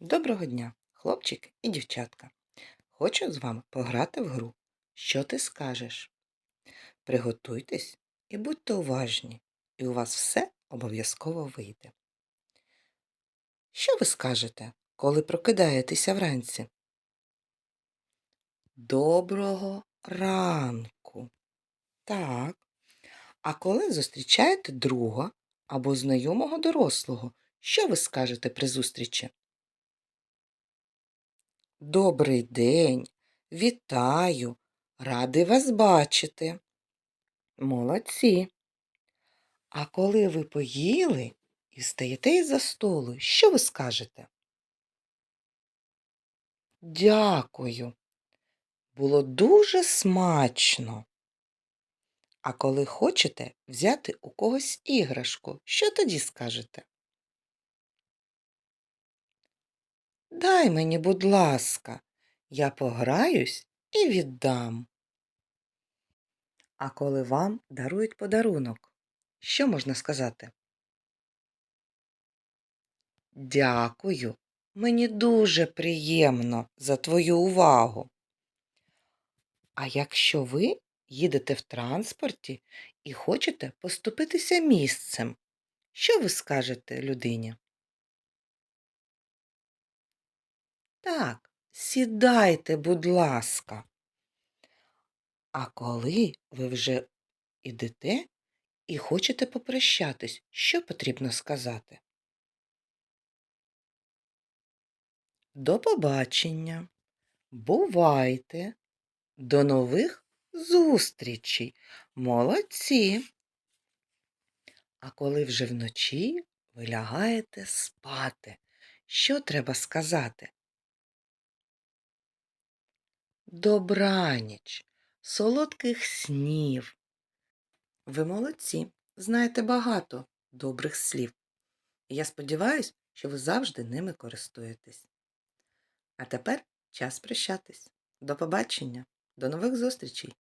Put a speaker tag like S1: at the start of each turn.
S1: Доброго дня, хлопчики і дівчатка. Хочу з вами пограти в гру. Що ти скажеш? Приготуйтесь і будьте уважні, і у вас все обов'язково вийде. Що ви скажете, коли прокидаєтеся вранці? Доброго ранку. Так. А коли зустрічаєте друга або знайомого дорослого, що ви скажете при зустрічі? Добрий день, вітаю, радий вас бачити. Молодці. А коли ви поїли і встаєте із-за столу, що ви скажете? Дякую. Було дуже смачно. А коли хочете взяти у когось іграшку, що тоді скажете? Дай мені, будь ласка, я пограюсь і віддам. А коли вам дарують подарунок, що можна сказати? Дякую. Мені дуже приємно за твою увагу. А якщо ви їдете в транспорті і хочете поступитися місцем, що ви скажете людині? Так, сідайте, будь ласка. А коли ви вже ідете і хочете попрощатись, що потрібно сказати? До побачення. Бувайте. До нових зустрічей. Молодці. А коли вже вночі ви лягаєте спати, що треба сказати? Добраніч, солодких снів. Ви молодці, знаєте багато добрих слів. І я сподіваюся, що ви завжди ними користуєтесь. А тепер час прощатись. До побачення, до нових зустрічей!